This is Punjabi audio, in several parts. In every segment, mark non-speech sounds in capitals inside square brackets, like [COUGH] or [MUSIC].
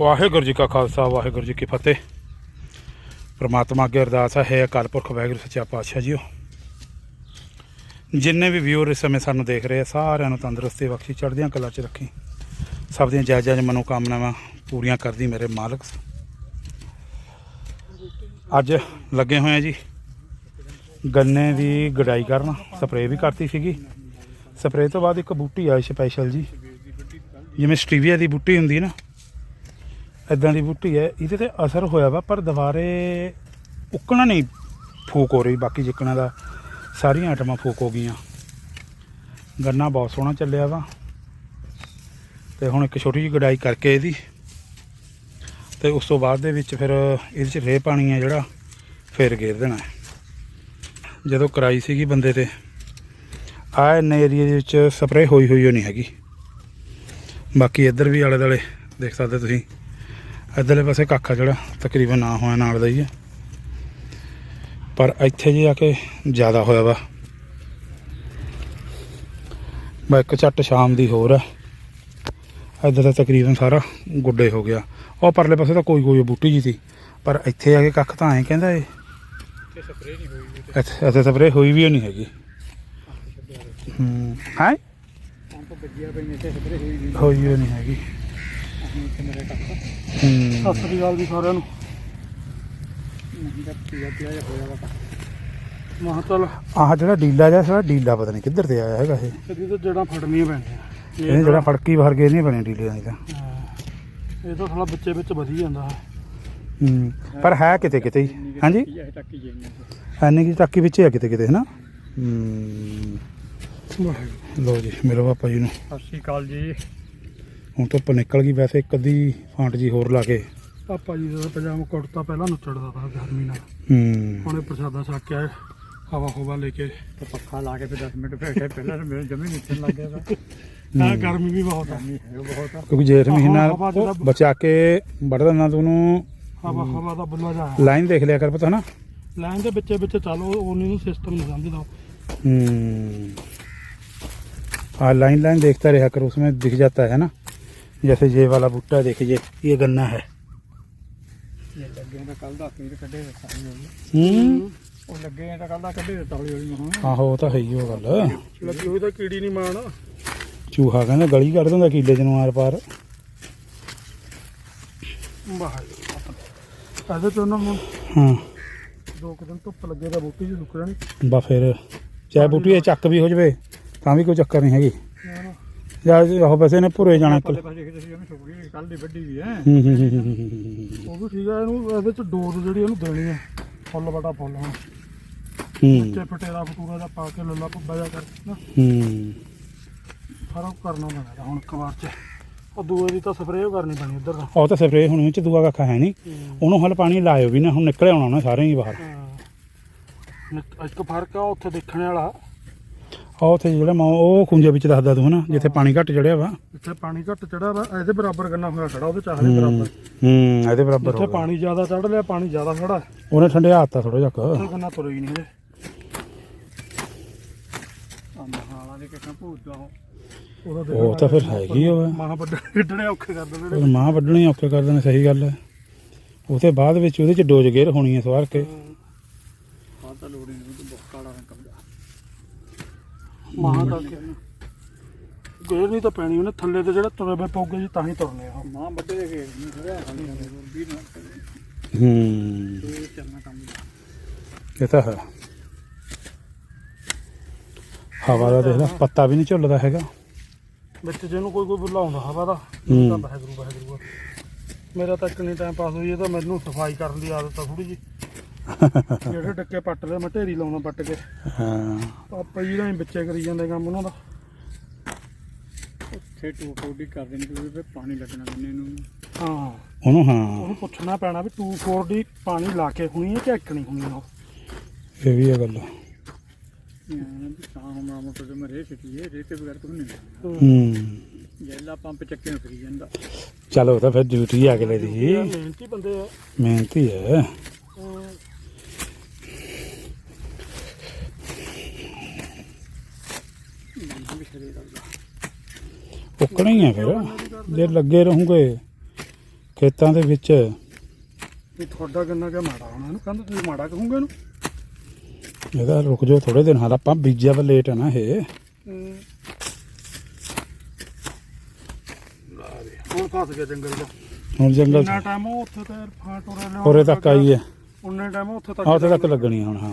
ਵਾਹਿਗੁਰੂ ਜੀ ਕਾ ਖਾਲਸਾ, ਵਾਹਿਗੁਰੂ ਜੀ ਕੀ ਫਤਿਹ। ਪ੍ਰਮਾਤਮਾ ਅੱਗੇ ਅਰਦਾਸ ਹੈ ਅਕਾਲ ਪੁਰਖ ਵਾਹਿਗੁਰੂ, ਸੱਚਾ ਪਾਤਸ਼ਾਹ ਜੀਓ। ਜਿੰਨੇ ਵੀ ਵਿਊਰ ਇਸ ਸਮੇਂ ਸਾਨੂੰ ਦੇਖ ਰਹੇ ਆ, ਸਾਰਿਆਂ ਨੂੰ ਤੰਦਰੁਸਤੀ ਬਖਸ਼ੀ, ਚੜ੍ਹਦੀਆਂ ਕਲਾ 'ਚ ਰੱਖੀ। ਸਭ ਦੀਆਂ ਜਾਇਜ਼ ਜਾਇਜ਼ ਮਨੋਕਾਮਨਾਵਾਂ ਪੂਰੀਆਂ ਕਰਦੀ ਮੇਰੇ ਮਾਲਕ। ਅੱਜ ਲੱਗੇ ਹੋਏ ਆ ਜੀ, ਗੰਨੇ ਦੀ ਗਡਾਈ ਕਰਨ, ਸਪਰੇਅ ਵੀ ਕਰਤੀ ਸੀਗੀ। ਸਪਰੇਅ ਤੋਂ ਬਾਅਦ ਇੱਕ ਬੂਟੀ ਆਈ ਸਪੈਸ਼ਲ ਜੀ। ਜਿਵੇਂ ਸਟੀਵੀਆ ਦੀ ਬੂਟੀ ਹੁੰਦੀ ਨਾ ਇਦਾਂ ਦੀ ਬੂਟੀ ਹੈ। ਇਹਦੇ ਤੇ ਅਸਰ ਹੋਇਆ ਵਾ, ਪਰ ਦੁਬਾਰੇ ਉੱਕਣਾ ਨਹੀਂ ਫੂਕ ਹੋ ਰਹੀ, ਬਾਕੀ ਜਿੱਕਣਾ ਦਾ ਸਾਰੀਆਂ ਆਈਟਮਾਂ ਫੂਕ ਹੋ ਗਈਆਂ। ਗੰਨਾ ਬਹੁਤ ਸੋਹਣਾ ਚੱਲਿਆ ਵਾ। ਤੇ ਹੁਣ ਇੱਕ ਛੋਟੀ ਜਿਹੀ ਗਡਾਈ ਕਰਕੇ ਇਹਦੀ। ਤੇ ਉਸ ਤੋਂ ਬਾਅਦ ਦੇ ਵਿੱਚ ਫਿਰ ਇਹਦੇ ਚ ਰੇ ਪਾਣੀ ਹੈ ਜਿਹੜਾ, ਫੇਰ ਗੇਰ ਦੇਣਾ ਜਦੋਂ ਕਰਾਈ ਸੀਗੀ ਬੰਦੇ ਤੇ, ਆ ਇੰਨੇ ਏਰੀਆ ਦੇ ਵਿੱਚ ਸਪਰੇਅ ਹੋਈ ਹੋਈ ਓ ਨਹੀਂ ਹੈਗੀ। ਬਾਕੀ ਇੱਧਰ ਵੀ ਆਲੇ ਦੁਆਲੇ ਦੇਖ ਸਕਦੇ ਤੁਸੀਂ। ਇੱਧਰਲੇ ਪਾਸੇ ਕਾਖਾ ਜਿਹੜਾ ਤਕਰੀਬਨ ਨਾ ਹੋਇਆ ਨਾਲ ਦਾ ਹੀ ਹੈ ਪਰ ਇੱਥੇ ਜੇ ਆ ਕੇ ਜ਼ਿਆਦਾ ਹੋਇਆ ਵਾ। ਬਾ ਇੱਕ ਝੱਟ ਸ਼ਾਮ ਦੀ ਹੋਰ ਹੈ ਇੱਧਰ ਤਾਂ ਤਕਰੀਬਨ ਸਾਰਾ ਗੁੱਡੇ ਹੋ ਗਿਆ। ਉਹ ਪਰਲੇ ਪਾਸੇ ਤਾਂ ਕੋਈ ਕੋਈ ਬੂਟੀ ਜੀ ਸੀ। ਪਰ ਇੱਥੇ ਆ ਕੇ ਕੱਖ ਤਾਂ ਐਂ ਕਹਿੰਦਾ ਏ। ਤੇ ਸਪਰੇਅ ਨਹੀਂ ਹੋਈ ਵੀ ਇੱਥੇ ਇੱਥੇ ਸਪਰੇਅ ਹੋਈ ਵੀ ਨਹੀਂ ਹੈਗੀ। ਹੂੰ ਹੈ? ਪੰਪ ਵੱਜਿਆ ਪਈ ਇੱਥੇ ਸਪਰੇਅ ਹੋਈ ਓ ਨਹੀਂ ਹੈਗੀ। ਇੱਥੇ ਮੇਰੇ ਤੱਕ ਹੂੰ। ਸਤਿ ਸ੍ਰੀ ਅਕਾਲ ਜੀ ਸਾਰਿਆਂ ਨੂੰ। ਨਹੀਂ ਤਾਂ ਪੀਆ ਪੀਆ ਜਿਹਾ ਹੋਇਆ ਵਾ। ਮਹਾਂ ਚੱਲ ਆਹ ਜਿਹੜਾ ਡੀਲਾ ਜਿਹਾ ਸਾਰਾ ਡੀਲਾ ਪਤਾ ਨਹੀਂ ਕਿੱਧਰ ਤੇ ਆਇਆ ਹੈਗਾ ਇਹ। ਕਦੀ ਤਾਂ ਜੜਾਂ ਫੜਨੀਆਂ ਪੈਣੀਆਂ। ਇਹ ਜਿਹੜਾ ਫੜਕੀ ਬਾਹਰ ਗਏ ਨਹੀਂ ਬਣੇ ਡੀਲੇ ਨਹੀਂ ਤਾਂ। ਇਹ ਤਾਂ ਥੋੜਾ ਬੱਚੇ ਵਿੱਚ ਵਧੀ ਜਾਂਦਾ ਹੈ। ਪਰ ਹੈ ਕਿਤੇ ਕਿਤੇ ਹੀ। ਹਾਂਜੀ? ਐਨੇ ਕੀ ਟਾਕੀ ਵਿੱਚ ਹੀ ਆ ਕਿਤੇ ਕਿਤੇ ਹੈ। ਨਾ ਹੂੰ ਲੋ ਜੀ ਮੇਰੇ ਪਾਪਾ ਜੀ ਨੂੰ। ਸਤਿ ਸ੍ਰੀ ਅਕਾਲ ਜੀ। ਹੁਣ ਧੁੱਪ ਨਿਕਲ ਗਈ ਵੈਸੇ ਇੱਕ ਅੱਧੀ ਫਾਂਟ ਜੀ ਹੋਰ ਲਾ ਕੇ ਪਾਪਾ ਜੀ ਦਾ ਪਜਾਮਾ ਕੁੜਤਾ ਪਹਿਲਾਂ ਨੁੱਚੜਦਾ ਤਾ ਗਰਮੀ ਨਾਲ ਹੂੰ ਹੁਣੇ ਪ੍ਰਸ਼ਾਦਾ ਛਕ ਕੇ ਆਏ ਹਵਾ ਹਵਾ ਲੈ ਕੇ ਤੇ ਪੱਖਾ ਲਾ ਕੇ ਫਿਰ 10 ਮਿੰਟ ਬੈਠੇ ਪਹਿਲਾਂ ਤਾਂ ਮੇਰੇ ਜਮੀ ਨਿਕਲਣ ਲੱਗ ਗਿਆ ਤਾ ਹਾਂ ਗਰਮੀ ਵੀ ਬਹੁਤ ਆ ਗਰਮੀ ਹੈ ਬਹੁਤ ਆ ਕਿਉਂਕਿ ਜੇਠ ਮਹੀਨਾ ਹਵਾ ਜਿਹੜਾ- ਬਚਾ ਕੇ ਵੱਢ ਦਿੰਦਾ ਤੂੰ ਉਹਨੂੰ ਹਵਾ ਹਵਾ ਦਾ ਬੁੱਲਾ ਜਾ ਲਾਈਨ ਦੇਖ ਲਿਆ ਕਰ ਪਤਾ ਨਾ ਲਾਈਨ ਦੇ ਵਿੱਚੇ ਵਿੱਚ ਚੱਲ ਉਹ ਉਹਨੀ ਨੂੰ ਸਿਸਟਮ ਨਹੀਂ ਸਮਝਦਾ हम्म हाँ लाइन लाइन देखता रहा कर उसमें दिख जाता है ना जैसे ये वाला भुट्टा देखिए ये गन्ना है ਇਹ ਲੱਗੇ ਤਾਂ ਕੱਲ ਦਾ ਫੀਰ ਕੱਢੇ ਦਿੱਤਾ हम्म ਉਹ ਲੱਗੇ ਤਾਂ ਕੱਲ ਦਾ ਕੱਢੇ ਦਿੱਤਾ ਹੌਲੀ ਹੌਲੀ ਮਹਾਂ आहो वो तो है ही वो गल ਲੱਗੀ ਹੋਈ ਤਾਂ ਕੀੜੀ ਨਹੀਂ ਮਾਣ चूहा कहना गली कट दिंदा कीले च मार पार ਬਾਹਰ ਇਹਦੇ ਤੋਂ ਉਹਨਾਂ ਨੂੰ हाँ ਦੋ ਕੁ ਦਿਨ ਧੁੱਪ ਲੱਗੇ ਤਾਂ ਬੂਟੀ ਜੀ ਸੁੱਕ ਜਾਣੀ बा फिर चाहे बूटी ये चक भी हो जाए ਤਾਂ ਵੀ ਕੋਈ ਚੱਕਰ ਨਹੀਂ ਹੈਗੀ ਜਾਂ ਉਹ ਵੈਸੇ ਨੇ ਭੁਰੇ ਜਾਣਾ ਇੱਕ। ਪੱਲੇ ਪਾਸੇ ਕਿਤੇ ਸੀ ਉਹਨੂੰ ਸੁੱਕ ਗਈ ਕੱਲ ਦੀ ਵੱਡੀ ਵੀ ਹੈ। ਹੂੰ ਹੂੰ ਹੂੰ ਹੂੰ ਹੂੰ ਹੂੰ ਉਹ ਵੀ ਠੀਕ ਹੈ ਇਹਨੂੰ ਇਹਦੇ ਚ ਜਿਹੜੀ ਇਹਨੂੰ ਦੇਣੀ ਹੈ ਫੁੱਲ ਬਟਾ ਫੁੱਲ ਹੁਣ ਹੂੰ। ਤੇ ਪਟੇਰਾ ਫਟੂਰਾ ਦਾ ਪਾ ਕੇ ਲੱਲਾ ਪੱਬਾ ਜਾ ਕਰਕੇ ਨਾ। ਹੂੰ। ਸਾਰਾ ਕਰਨਾ ਪੈਣਾ ਇਹਦਾ ਹੁਣ ਇੱਕ ਵਾਰ ਚ। ਉਹ ਦੂਏ ਦੀ ਤਾਂ ਸਪਰੇਅ ਕਰਨੀ ਪੈਣੀ ਇੱਧਰ ਦਾ। ਉਹ ਤਾਂ ਸਪਰੇਅ ਹੁਣ ਵਿੱਚ ਦੂਆ ਕੱਖਾ ਹੈ ਨਹੀਂ। ਉਹਨੂੰ ਹਲ ਪਾਣੀ ਲਾਇਓ ਵੀ ਨਾ ਹੁਣ ਨਿਕਲ ਆਉਣਾ ਉਹਨੇ ਸਾਰੇ ਹੀ ਬਾਹਰ। ਹਾਂ। ਨਿੱਕ- ਇੱਕ ਫ਼ਰਕ ਆ ਉੱਥੇ ਦੇਖਣ ਵਾਲਾ। ਆ ਉੱਥੇ ਜਿਹੜਾ ਮੈਂ ਉਹ ਖੁੰਝੇ ਵਿੱਚ ਦੱਸਦਾ ਤੂੰ ਹਨਾ ਜਿੱਥੇ ਪਾਣੀ ਘੱਟ ਚੜਿਆ ਵਾ। ਇੱਥੇ ਪਾਣੀ ਘੱਟ ਚੜਾ ਵਾ ਇਹਦੇ ਬਰਾਬਰ ਗੰਨਾ ਹੋਇਆ ਖੜਾ ਉਹਦੇ ਚਾਹਲੇ ਬਰਾਬਰ। ਹੂੰ ਇਹਦੇ ਬਰਾਬਰ ਹੋ ਗਿਆ। ਪਾਣੀ ਜ਼ਿਆਦਾ ਚੜ ਲਿਆ ਪਾਣੀ ਜ਼ਿਆਦਾ ਖੜਾ। ਉਹਨੇ ਠੰਡਿਆ ਹੱਤਾ ਥੋੜਾ ਜਿਹਾ ਉੱਥੇ ਗੰਨਾ ਤੁਰੇਗੀ ਨਹੀਂ ਇਹਦੇ ਆ ਮਹਾਲਾ ਦੇ ਉਹ। ਤਾਂ ਫਿਰ ਹੈਗੀ ਉਹ ਮਾਂ ਵੱਡੇ ਕਿੱਡਣੇ ਔਖੇ ਕਰ ਦਿੰਦੇ ਨੇ ਮਾਂ ਵੱਢਣੀ ਔਖੇ ਕਰ ਦੇਣੇ ਸਹੀ ਗੱਲ ਹੈ। ਉਹਦੇ ਬਾਅਦ ਵਿੱਚ ਉਹਦੇ ਚ ਡੋਜ ਗੇਰ ਹੋਣੀ ਹੈ ਸਵਾਰ ਕੇ। ਆ ਤਾਂ ਲੋੜੀ ਨਹੀਂ ਤੂੰ ਬਹੁਤ ਕਾਲਾ ਰੰਗ ਕਮਦਾ ਮਾਂ ਤਾਂ ਗੇਰ ਨਹੀਂ ਤਾਂ ਪੈਣੀ ਉਹਨੇ ਥੱਲੇ ਤੇ ਜਿਹੜਾ ਤੁਰੇ ਪਏ ਪਊਗੇ ਜੀ ਤਾਂ ਹੀ ਤੁਰਨੇ ਆ ਮਾਂ ਵੱਡੇ ਦੇ ਗੇਰ ਨਹੀਂ ਖੜਿਆ ਖਾਲੀ ਵੀ ਨਾ। ਹੂੰ। ਇਹ ਚੱਲਣਾ ਕੰਮ ਇਹ ਤਾਂ ਹੈ। ਹਵਾ ਦਾ ਦੇਖ ਲੈ ਪੱਤਾ ਵੀ ਨਹੀਂ ਝੁੱਲਦਾ ਹੈਗਾ। ਵਿੱਚ ਜਿਹਨੂੰ ਕੋਈ ਕੋਈ ਬੁਲਾਉਂਦਾ ਹਵਾ ਦਾ ਹੂੰ। ਤਾਂ ਵਾਹਿਗੁਰੂ ਵਾਹਿਗੁਰੂ ਆ। ਮੇਰਾ ਤਾਂ ਇੱਕ ਨਹੀਂ ਟਾਈਮ ਪਾਸ ਹੋਈ ਇਹ ਤਾਂ ਮੈਨੂੰ ਸਫ਼ਾਈ ਕਰਨ ਦੀ ਆਦਤ ਆ ਥੋੜੀ ਜੀ ਜਿਹੜੇ ਡੱਕੇ ਪੱਟ ਲਏ ਮੈਂ ਢੇਰੀ ਲਾਉਣਾ ਪੱਟ ਕੇ। ਹਾਂ। ਪਾਪਾ ਜੀ ਦਾ ਵਿੱਚੇ ਕਰੀ ਜਾਂਦੇ ਕੰਮ ਉਹਨਾਂ ਦਾ। ਉੱਥੇ ਟੂ ਟੂਡੀ ਕਰ ਦੇਣੀ ਕਿਉਂਕਿ ਪਾਣੀ ਲੱਗਣਾ ਕਿੰਨੇ ਨੂੰ ਹਾਂ। ਉਹਨੂੰ ਹਾਂ। ਉਹਨੂੰ ਪੁੱਛਣਾ ਪੈਣਾ ਵੀ 240 ਪਾਣੀ ਲਾ ਕੇ ਹੋਣੀ ਹੈ ਕਿ ਇੱਕਣੀ ਹੋਣੀ ਆ ਉਹ? ਇਹ ਵੀ ਹੈ ਗੱਲ। ਵੀ ਤਾਂ ਹਮਰਾ ਮੋਟਰ ਤੇ ਮਰੇ ਸਿੱਟੀਏ ਰੇਤੇ ਬਗੈਰ ਕੁਝ ਨਹੀਂ ਹੂੰ। ਜੈਲਾ ਪੰਪ ਚੱਕੇ ਨੂੰ ਫਰੀ ਜਾਂਦਾ। ਚਲੋ ਤਾਂ ਫਿਰ ਡਿਊਟੀ ਆ ਕੇ ਲੈ ਦੀ ਮਿਹਨਤੀ ਬੰਦੇ ਆ। ਮਿਹਨਤੀ ਹੈ ਅਮ ਵੀ ਸ਼ਰੀਰ ਉੱਕਣਾ ਹੀ ਹੈ ਫਿਰ। ਜੇ ਲੱਗੇ ਰਹੋਗੇ ਖੇਤਾਂ ਦੇ ਵਿੱਚ। ਵੀ ਤੁਹਾਡਾ ਗੰਨਾ ਕਿਆ ਮਾੜਾ ਹੋਣਾ ਇਹਨੂੰ? ਕਹਿੰਦਾ ਤੁਸੀਂ ਮਾੜਾ ਕਹੋਗੇ ਇਹਨੂੰ? ਇਹਦਾ ਰੁਕ ਜਾਓ ਥੋੜੇ ਦਿਨ ਹਾਲ ਆਪਾਂ ਬੀਜਿਆ ਵਾ ਲੇਟ ਹੈ ਨਾ ਇਹ। ਹੁਣ ਫਸ ਗਿਆ ਜੰਗਲ ਦਾ ਹੁਣ ਜੰਗਲ ਜਿੰਨਾ ਟਾਈਮ ਉਹ ਉੱਥੇ ਤੇ ਫਾਂਟ ਉਰੇ ਲਿਆਉਣ ਹੋਰੇ ਤੱਕ ਆਈ ਹੈ ਉਨੇ ਟਾਈਮ ਉੱਥੇ ਤੱਕ ਆ ਉੱਥੇ ਤੱਕ ਲੱਗਣੀ ਆ ਹੁਣ ਹਾਂ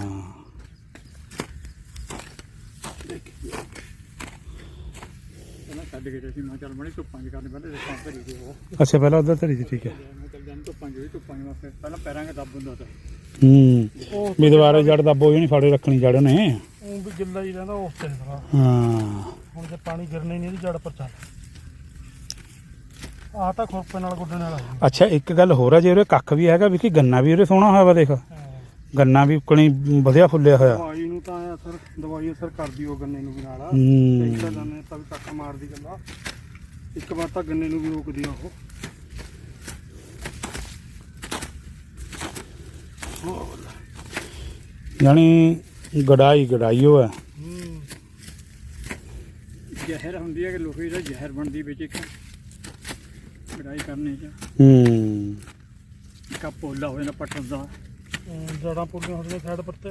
ਪਹਿਲਾਂ ਛੱਡ ਕੇ ਸੀ ਮੈਂ ਚੱਲ ਮਣੀ ਧੁੱਪਾਂ ਚ ਕਰਨੇ ਪਹਿਲੇ ਦੇਖਾਂ ਭਰੀ ਦੇ ਉਹ। ਅੱਛਾ ਪਹਿਲਾਂ ਉਧਰ ਧਰੀ ਸੀ ਠੀਕ ਹੈ। ਮੈਂ ਚੱਲ ਜਾਣ ਧੁੱਪਾਂ ਚ ਵੀ ਧੁੱਪਾਂ ਚ ਪਹਿਲਾਂ ਪੈਰਾਂ ਕੇ ਦੱਬ ਹੁੰਦਾ ਤਾਂ। ਹੂੰ ਉਹ ਵੀ ਦੁਬਾਰਾ ਜੜ ਦੱਬੋ ਜਣੀ ਫਾੜੇ ਰੱਖਣੀ ਜੜ ਨੇ। ਉਹ ਵੀ ਗਿੱਲਾ ਹੀ ਰਹਿੰਦਾ ਉਸ ਤੇ ਤਰ੍ਹਾਂ ਹਾਂ। ਹੁਣ ਜੇ ਪਾਣੀ ਗਿਰਨਾ ਹੀ ਨਹੀਂ ਇਹਦੀ ਜੜ ਪਰ ਚੱਲ। ਆਹ ਤਾਂ ਖੋਪੇ ਨਾਲ ਗੁੱਡਣ ਵਾਲਾ। ਅੱਛਾ ਇੱਕ ਗੱਲ ਹੋਰ ਆ ਜੇ ਉਹਦੇ ਕੱਖ ਵੀ ਹੈਗਾ ਵੀ ਕਿ ਗੰਨਾ ਵੀ ਉਹਦੇ ਸੋਹਣਾ ਹੋਇਆ ਵਾ ਦੇਖ। ਗੰਨਾ ਵੀ ਉਕਣੀ ਵਧੀਆ ਫੁੱਲਿਆ ਹੋਇਆ। ਦਵਾਈ ਨੂੰ ਤਾਂ ਅਸਰ ਦਵਾਈ ਅਸਰ ਕਰਦੀ ਉਹ ਗੰਨੇ ਨੂੰ ਵੀ ਨਾਲ ਹੂੰ। ਇੱਕ ਤਾਂ ਤਾਂ ਵੀ ਟੱਕ ਮਾਰਦੀ ਗੱਲਾਂ ਇੱਕ ਵਾਰ ਤਾਂ ਗੰਨੇ ਨੂੰ ਵੀ ਰੋਕਦੀ ਆ ਉਹ। ਯਾਨੀ ਗੜਾਈ ਗੜਾਈ ਉਹ ਹੈ। ਜ਼ਹਿਰ ਹੁੰਦੀ ਹੈ ਕਿ ਲੋਹੇ ਦਾ ਜ਼ਹਿਰ ਬਣਦੀ ਵਿੱਚ ਇੱਕ। ਕਢਾਈ ਕਰਨੇ ਚ। ਹੂੰ। ਇੱਕ ਪੋਲਾ ਹੋ ਜਾਂਦਾ ਪੱਟਣ ਦਾ। ਜੜਾਂ ਪੁੱਲੀਆਂ ਹੁੰਦੀਆਂ ਸਾਈਡ ਪਰ ਤੇ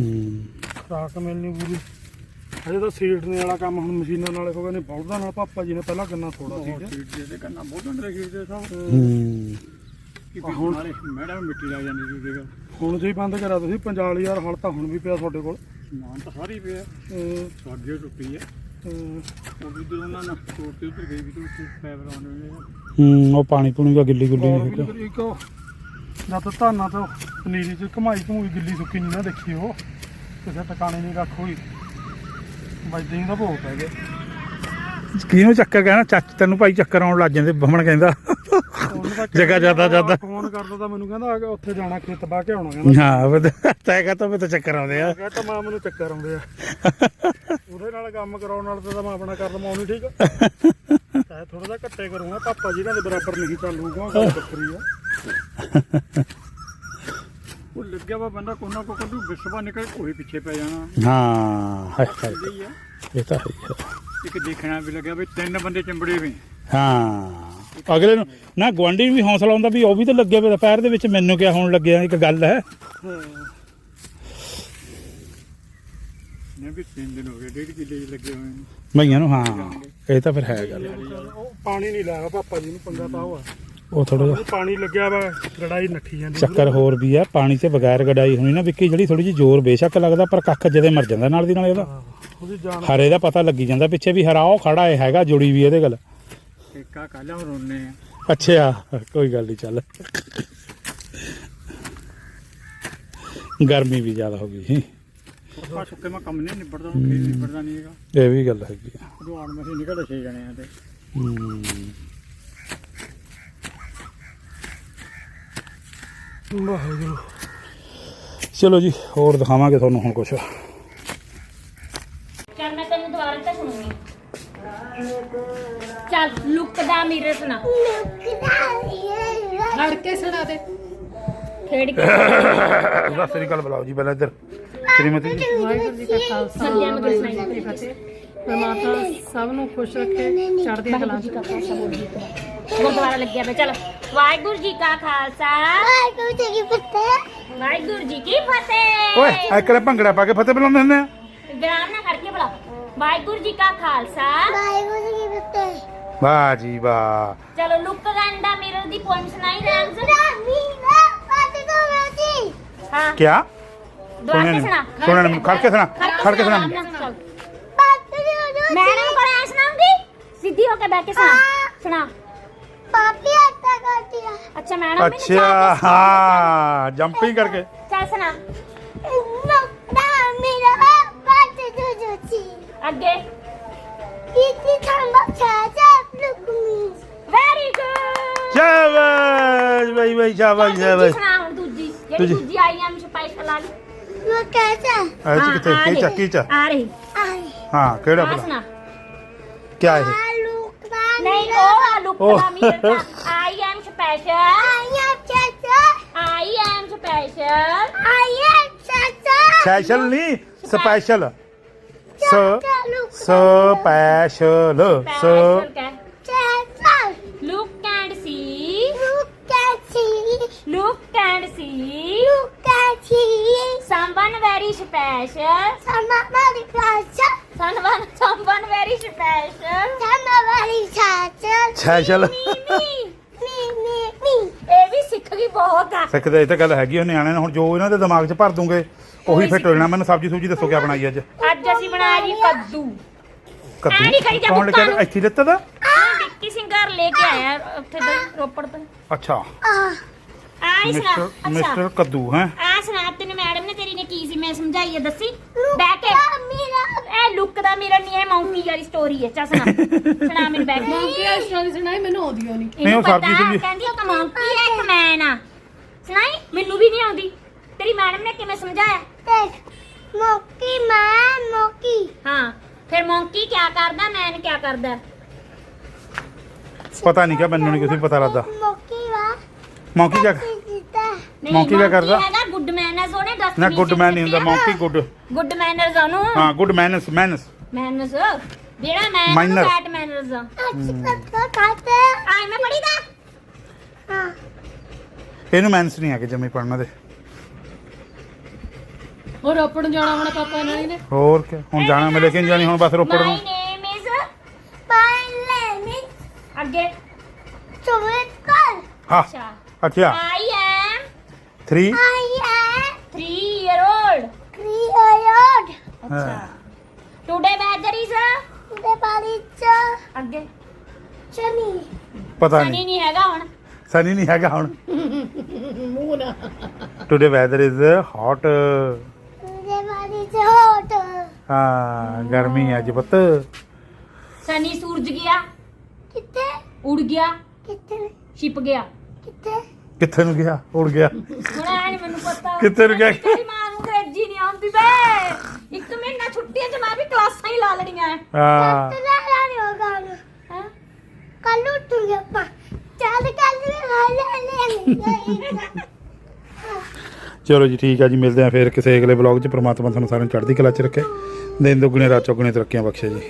ਹੂੰ। ਖਰਾਕ ਮਿਲਣੀ ਪੂਰੀ। ਹਜੇ ਤਾਂ ਸੀਡਨੇ ਵਾਲਾ ਕੰਮ ਹੁਣ ਮਸ਼ੀਨਾਂ ਨਾਲ ਹੋ ਗਏ ਨੇ ਬੌਲਦਾਂ ਨਾਲ ਪਾਪਾ ਜੀ ਨੇ ਪਹਿਲਾਂ ਗੰਨਾ ਥੋੜਾ ਸੀ ਸੀਡ ਦੇ ਤੇ ਗੰਨਾ ਬੌਲਦਾਂ ਦੇ ਸੀਡ ਦੇ ਸਭ। ਹੂੰ। ਕਿ ਹੁਣ ਨਾਲੇ ਮੈਡਮ ਮਿੱਟੀ ਲੱਗ ਜਾਂਦੀ ਸੀ ਉਹਦੇ ਹੁਣ ਜੇ ਬੰਦ ਕਰਾ ਤੁਸੀਂ 45000 ਹਲ ਤਾਂ ਹੁਣ ਵੀ ਪਿਆ ਤੁਹਾਡੇ ਕੋਲ। ਮਾਨ ਤਾਂ ਸਾਰੀ ਪਿਆ। ਸਾਡੇ ਟੁੱਟੀ ਹੈ। ਉਹ ਵੀ ਜਦੋਂ ਉਹਨਾਂ ਨੇ ਤੋੜ ਤੇ ਉੱਤਰ ਗਈ ਵੀ ਤੂੰ ਫਾਈਬਰ ਆਉਣੇ ਹੂੰ ਉਹ ਪਾਣੀ ਪੂਣੀ ਦਾ ਗਿੱਲੀ ਗੁੱਲੀ ਨਹੀਂ ਇੱਕ ਜਦ ਧਾਨਾਂ ਤੋਂ ਪਨੀਰੀ ਚ ਘਮਾਈ ਘਮੂਈ ਗਿੱਲੀ ਸੁੱਕੀ ਨਹੀਂ ਨਾ ਦੇਖੀ ਉਹ ਕਿਸੇ ਟਿਕਾਣੇ ਨਹੀਂ ਰੱਖ ਹੋਈ। ਵੱਜਦੇ ਹੀ ਦਾ ਭੋਗ ਪੈ ਗਿਆ। ਕਿਹਨੂੰ ਚੱਕਰ ਕਹਿਣਾ? ਚਾਚ ਤੈਨੂੰ ਭਾਈ ਚੱਕਰ ਆਉਣ ਲੱਗ ਜਾਂਦੇ ਬਮਣ ਕਹਿੰਦਾ। ਉਹਨੂੰ ਜਗ੍ਹਾ ਜ਼ਿਆਦਾ ਜ਼ਿਆਦਾ। ਫੋਨ ਕਰਦਾ ਤਾਂ ਮੈਨੂੰ ਕਹਿੰਦਾ ਆ ਉੱਥੇ ਜਾਣਾ ਖੇਤ ਬਾਹ ਕੇ ਆਉਣਾ ਕਹਿੰਦਾ। ਹਾਂ ਤਾਂ ਤੈਂ ਕਹਤਾ ਮੈਂ ਤਾਂ ਚੱਕਰ ਆਉਂਦੇ ਆ। ਮੈਂ ਕਿਹਾ ਤਾਂ ਮਾਂ ਮੈਨੂੰ ਚੱਕਰ ਆਉਂਦੇ ਆ। ਉਹਦੇ ਨਾਲ ਕੰਮ ਕਰਾਉਣ ਨਾਲ ਤਾਂ ਮੈਂ ਆਪਣਾ ਕਰ ਲਵਾਂ ਉਹ ਨਹੀਂ ਠੀਕ ਚਾਹੇ [LAUGHS] ਥੋੜਾ ਜਿਹਾ ਘੱਟੇ ਕਰੂੰਗਾ ਪਾਪਾ ਜੀ ਨਾਲ ਦੇ ਬਰਾਬਰ ਨਹੀਂ ਚੱਲੂਗਾ ਗੱਲ ਬੱਕਰੀ ਆ। ਉਹ ਲੱਗਿਆ ਵਾ ਬੰਦਾ ਕੋਨਾ ਕੋ ਕੰਦੂ ਵਿਸ਼ਵਾ ਨਿਕਲ ਕੋਈ ਪਿੱਛੇ ਪੈ ਜਾਣਾ। ਹਾਂ ਹਾਏ ਹਾਏ। ਸਹੀ ਆ। ਇਹ ਤਾਂ ਹੈ ਹੀ ਆ। ਇੱਕ ਦੇਖਣਾ ਵੀ ਲੱਗਿਆ ਵੀ ਤਿੰਨ ਬੰਦੇ ਚੰਬੜੇ ਵੇ। ਹਾਂ। ਅਗਲੇ ਨੂੰ ਨਾ ਗਵਾਂਢੀ ਨੂੰ ਵੀ ਹੌਸਲਾ ਹੁੰਦਾ ਵੀ ਉਹ ਵੀ ਤਾਂ ਲੱਗੇ ਪਏ ਪੈਰ ਦੇ ਵਿੱਚ ਮੈਨੂੰ ਕਿਆ ਹੋਣ ਲੱਗਿਆ ਇੱਕ ਗੱਲ ਹੈ। ਨੇ ਵੀ ਤਿੰਨ ਦਿਨ ਹੋ ਗਏ ਡੇਢ ਕਿੱਲੇ ਚ ਲੱਗੇ ਹੋਏ ਨੇ। ਭਈਆਂ ਨੂੰ ਹਾਂ। ਇਹ ਤਾਂ ਫਿਰ ਹੈ ਗੱਲ। ਉਹ ਪਾਣੀ ਨਹੀਂ ਲਾਇਆ ਪਾਪਾ ਜੀ ਨੂੰ ਪੰਗਾ ਤਾਂ ਉਹ ਥੋੜਾ ਜਿਹਾ। ਉਹ ਪਾਣੀ ਲੱਗਿਆ ਵਾ ਲੜਾਈ ਨੱਠੀ ਜਾਂਦੀ ਚੱਕਰ ਹੋਰ ਵੀ ਆ ਪਾਣੀ ਤੇ ਬਗੈਰ ਗਡਾਈ ਹੋਣੀ ਨਾ ਵਿੱਕੀ ਜਿਹੜੀ ਥੋੜੀ ਜਿਹੀ ਜ਼ੋਰ ਬੇਸ਼ੱਕ ਲੱਗਦਾ ਪਰ ਕੱਖ ਜਦੇ ਮਰ ਜਾਂਦਾ ਨਾਲ ਦੀ ਨਾਲ ਇਹਦਾ। ਹਾਂ, ਉਹਦੀ ਜਾਨ ਹਰੇ ਦਾ ਪਤਾ ਲੱਗੀ ਜਾਂਦਾ ਪਿੱਛੇ ਵੀ ਹਰਾ ਉਹ ਖੜਾ ਇਹ ਹੈਗਾ ਜੁੜੀ ਵੀ ਇਹਦੇ ਗੱਲ ਇੱਕਾ ਕਾਲਾ ਰੋਨੇ ਆ। ਅੱਛਾ ਕੋਈ ਗੱਲ ਨਹੀਂ ਚੱਲ। ਗਰਮੀ ਵੀ ਜ਼ਿਆਦਾ ਹੋ ਗਈ ਸੁੱਕਾ ਸੁੱਕੇ ਮੈਂ ਕੰਮ ਨਹੀਂ ਨਿਬੜਦਾ ਖੇਤ ਨਿਬੜਦਾ ਨਹੀਂ ਹੈਗਾ। ਇਹ ਵੀ ਗੱਲ ਹੈਗੀ ਆ। ਆਣ ਮਸੀਂ ਨਿਕਲਦੇ ਛੇ ਜਣੇ ਆ ਤੇ ਹੂੰ। ਵਾਹਿਗੁਰੂ ਚਲੋ ਜੀ ਹੋਰ ਦਿਖਾਵਾਂਗੇ ਤੁਹਾਨੂੰ ਹੁਣ ਕੁਝ ਚੱਲ ਮੈਂ ਤੈਨੂੰ ਦੁਬਾਰਾ ਤਾਂ ਸੁਣੂਗੀ ਚੱਲ ਲੁੱਕ ਦਾ ਮੀਰਰ ਸੁਣਾ। ਲੜ ਕੇ ਸੁਣਾ ਦੇ। ਖੇਡ ਕੇ। ਸਤਿ ਸ੍ਰੀ ਅਕਾਲ ਬੁਲਾਓ ਜੀ ਪਹਿਲਾਂ ਇੱਧਰ। ਸ਼੍ਰੀਮਤੀ ਜੀ। ਵਾਹਿਗੁਰੂ ਜੀ ਕਾ ਖਾਲਸਾ ਵਾਹਿਗੁਰੂ ਜੀ ਕੀ ਫਤਿਹ। ਪਰਮਾਤਮਾ ਸਭ ਨੂੰ ਖੁਸ਼ ਰੱਖੇ ਚੜ੍ਹਦੀਆਂ ਕਲਾਂ ਚ। ਗੁਰਦੁਆਰਾ ਲੱਗਿਆ ਪਿਆ। ਚੱਲ ਵਾਹਿਗੁਰੂ ਜੀ ਕਾ ਖਾਲਸਾ। ਵਾਹਿਗੁਰੂ ਜੀ ਕੀ ਫਤਿਹ। ਵਾਹਿਗੁਰੂ ਜੀ ਕੀ ਫਤਿਹ। ਓਏ ਐਕਰੇ ਭੰਗੜਾ ਪਾ ਕੇ ਫਤਿਹ ਬੁਲਾਉਂਦੇ ਹੁੰਦੇ ਆ। ਵਿਰਾਮ ਨਾ ਕਰਕੇ ਬੁਲਾ। ਵਾਹਿਗੁਰੂ ਜੀ ਕਾ ਖਾਲਸਾ। ਵਾਹਿਗੁਰੂ ਜੀ ਕੀ ਫਤਿਹ। ਵਾਹ ਜੀ ਵਾਹ। ਚਲੋ ਲੁੱਕ ਦਾ ਮੀਰਰ ਦੀ ਪੋਇੰਟ ਸੁਣਾਈ ਰੈਂਸ ਰਾਮੀ ਨਾ ਪਾਤੀ ਤੋਂ ਮੇਰੀ ਹਾਂ। ਦੁਆ ਕੇ ਨੀ। ਸੁਣਾ। ਸੁਣਿਆ ਨੀ, ਖੜ ਕੇ ਸੁਣਾ ਖੜ ਕੇ ਸੁਣਾ। ਪਾਤੀ ਤੋਂ ਮੈਡਮ ਕੋਲ ਐ ਸੁਣਾਉਂਗੀ ਸਿੱਧੀ ਹੋ ਕੇ ਬੈਠ ਕੇ ਸੁਣਾ। ਸੁਣਾ। ਪਾਪੀ ਆਟਾ ਕਾਟਿਆ ਅੱਛਾ ਮੈਡਮ ਮੈਨੂੰ ਅੱਛਾ ਚਾਹ ਕੇ ਹਾਂ ਜੰਪਿੰਗ ਕਰਕੇ ਚੱਲ ਸੁਣਾ ਨਾ ਮੇਰਾ ਪਾਤੀ ਤੋਂ ਜੋਤੀ ਅੱਗੇ ਕਿਤੀ ਥੰਬਾ ਚਾਚਾ ਲੁਕਮੀ ਵੈਰੀ ਗੁੱਡ ਸ਼ਾਬਾਸ਼ ਬਈ ਬਈ ਸ਼ਾਬਾਸ਼ ਸ਼ਾਬਾਸ਼ ਸੁਣਾ ਹੁਣ ਦੂਜੀ ਜਿਹੜੀ ਦੂਜੀ। They all look oh. oh. oh. I am special. I am special. I am special. I am special. Special नहीं special. So special. Special क्या? Special. Look and see. Look and see. Look and see. Look and see. Someone very special. Someone very special. Someone, someone very special. Sama Mari Plaza. Special Me, me. Mi, mi, mi. ਇਹ ਵੀ ਸਿੱਖ ਗਈ ਬਹੁਤ ਆ ਸਿੱਖਦੇ ਇਹ ਤਾਂ ਗੱਲ ਹੈਗੀ ਉਹ ਨਿਆਣੇ ਨੇ ਹੁਣ ਜੋ ਇਹਨਾਂ ਦੇ ਦਿਮਾਗ 'ਚ ਭਰ ਦੂੰਗੇ ਉਹੀ ਫਿੱਟ ਹੋ ਜਾਣਾ ਮੈਨੂੰ ਸਬਜੀ ਸੂਜੀ ਦੱਸੋ ਕਿਆ ਬਣਾਈ ਅੱਜ ਅੱਜ ਅਸੀਂ ਬਣਾਇਆ ਜੀ ਕੱਦੂ ਐ ਨੀ ਕਰੀ ਜਾ ਕੌਣ ਲੈ ਬੁੱਕਾਂ ਕੇ ਨੂੰ। ਇੱਥੇ ਦਿੱਤਾ ਦਾ ਆਹ ਵਿੱਕੀ ਸਿੰਘਰ ਲੈ ਕੇ ਆਇਆ ਉੱਥੇ ਦੇ ਰੋਪੜ ਤੋਂ ਅੱਛਾ Ah. ਮਿਸਟਰ ਅੱਛਾ। ਮਿਸਟਰ ਕੱਦੂ ਹੈ? ਆ ਸੁਣਾ ਤੈਨੂੰ ਮੈਡਮ ਨੇ ਤੇਰੀ ਨੇ ਕੀ ਸੀ ਮੈਂ ਸਮਝਾਈ ਹੈ ਦੱਸੀ? ਬਹਿ ਕੇ। Mira. ਇਹ ਲੁੱਕ ਦਾ ਮੇਰਾ ਨਹੀਂ ਹੈ ਮੌਂਕੀ ਵਾਲੀ ਸਟੋਰੀ ਹੈ ਚਾ ਸੁਣਾ। ਸੁਣਾ ਮੈਨੂੰ ਬੈਠ ਮੰਕੀ ਇਸ ਤਰ੍ਹਾਂ ਦੀ ਸੁਣਾਈ ਮੈਨੂੰ ਆਉਂਦੀ ਓ ਨਹੀਂ ਨਹੀਂ, ਉਹ ਪਤਾ ਸਬਜ਼ੀ ਸੁਬਜ਼ੀ- ਕਹਿੰਦੀ ਉਹ ਤਾਂ ਮੌਂਕੀ ਹੈ ਇੱਕ ਮੈਨ ਆ। ਸੁਣਾਈ? ਮੈਨੂੰ ਵੀ ਨਹੀਂ ਆਉਂਦੀ। ਤੇਰੀ ਮੈਡਮ ਨੇ ਕਿਵੇਂ ਸਮਝਾਇਆ. Moki man, moki. ਹਾਂ ਫਿਰ ਮੌਂਕੀ ਕੀ ਕਰਦਾ ਮੈਨ ਕੀ ਕਰਦਾ? ਪਤਾ ਨਹੀਂ ਕਿ ਮੈਨੂੰ ਨਹੀਂ ਕੁਝ ਪਤਾ ਲੱਗਦਾ. ਮੌਂਕੀ ਕਿਆ. ਨਹੀਂ Monkey ਕਿਆ ਕਰਦਾ? ਹੈਗਾ ਗੁੱਡ ਮੈਨਰਸ ਉਹਨੇ ਦੱਸ ਨਾ ਗੁੱਡ ਮੈਨ ਨਹੀਂ ਹੁੰਦਾ ਮੌਂਕੀ ਗੁੱਡ ਗੁੱਡ ਮੈਨਰਸ ਉਹਨੂੰ ਹਾਂ ਗੁੱਡ ਮੈਨਸ ਮੈਨਸ ਮੈਨਰਸ ਜਿਹੜਾ ਮੈਨ Minor. ਬੈਡ ਮੈਨਰਸ ਆ. ਆਈ ਮੈਂ ਪੜੀ ਦਾ. ਇਹਨੂੰ ਮੈਨਸ ਨਹੀਂ ਆ ਕੇ ਜਮੀ ਪੜਨਾ ਦੇ। ਹੋਰ ਰੋਪੜ ਨੂੰ ਜਾਣਾ ਹੋਣਾ ਪਾਪਾ ਇਹਨਾਂ ਨੇ? ਹੋਰ ਕੀ ਹੁਣ ਜਾਣਾ ਮੈਂ ਲੇਕਿਨ ਜਾਣੀ ਹੁਣ ਬਸ ਰੋਪੜ ਨੂੰ। ਮਾਈ ਨੇਮ ਇਜ਼ ਅੱਗੇ. ਹਾਂ। ਅੱਛਾ। ਅੱਛਾ। I am 3 I am 3 year old three years old. ਅੱਛਾ today weather is The body is ਅੱਗੇ। Sunny. ਪਤਾ ਸਨੀ ਨਹੀਂ। ਨਹੀਂ ਹੈਗਾ ਹੁਣ। ਸਨੀ ਨਹੀਂ ਹੈਗਾ ਹੁਣ। ਮੂੰਹ ਨਾ। Today weather is hot The body is hot. ਹਾਂ ਗਰਮੀ ਹੈ ਅੱਜ ਪੁੱਤ। ਸਨੀ ਸੂਰਜ ਗਿਆ। ਕਿੱਥੇ? ਉੜ ਗਿਆ। ਕਿੱਥੇ? ਛਿਪ ਗਿਆ। ਕਿੱਥੇ? ਕਿੱਥੇ ਨੂੰ ਗਿਆ? ਉੜ ਗਿਆ। ਹੁਣ ਐ ਨੀ ਮੈਨੂੰ ਪਤਾ। ਕਿੱਥੇ ਨੂੰ ਗਿਆ? ਤੇਰੀ ਮਾਂ ਨੂੰ ਅੰਗਰੇਜ਼ੀ ਨਹੀਂ ਆਉਂਦੀ ਬੇ ਇੱਕ ਮਹੀਨਾ ਛੁੱਟੀਆਂ ਚ ਮੈਂ ਵੀ ਕਲਾਸਾਂ ਹੀ ਲਾ ਲੈਣੀਆਂ ਹਾਂ। ਤੇਰਾ ਨਹੀਂ ਹੋਗਾ ਹੈਂ? ਕੱਲ ਉੱਠੂਗੇ ਆਪਾਂ। ਚੱਲ ਕੱਲ ਵੀ ਲੈ ਲੈ ਚਲੋ ਜੀ ਠੀਕ ਆ ਜੀ। ਮਿਲਦੇ ਆ ਫੇਰ ਕਿਸੇ ਅਗਲੇ ਵਲੌਗ 'ਚ। ਪ੍ਰਮਾਤਮਾ ਤੁਹਾਨੂੰ ਸਾਰਿਆਂ ਨੂੰ ਚੜ੍ਹਦੀ ਕਲਾ 'ਚ ਰੱਖੇ। ਦਿਨ ਦੁੱਗਣੇ ਰਾਤ ਚੌਗੁਣੇ ਤਰੱਕੀਆਂ ਬਖਸ਼ੇ ਜੀ।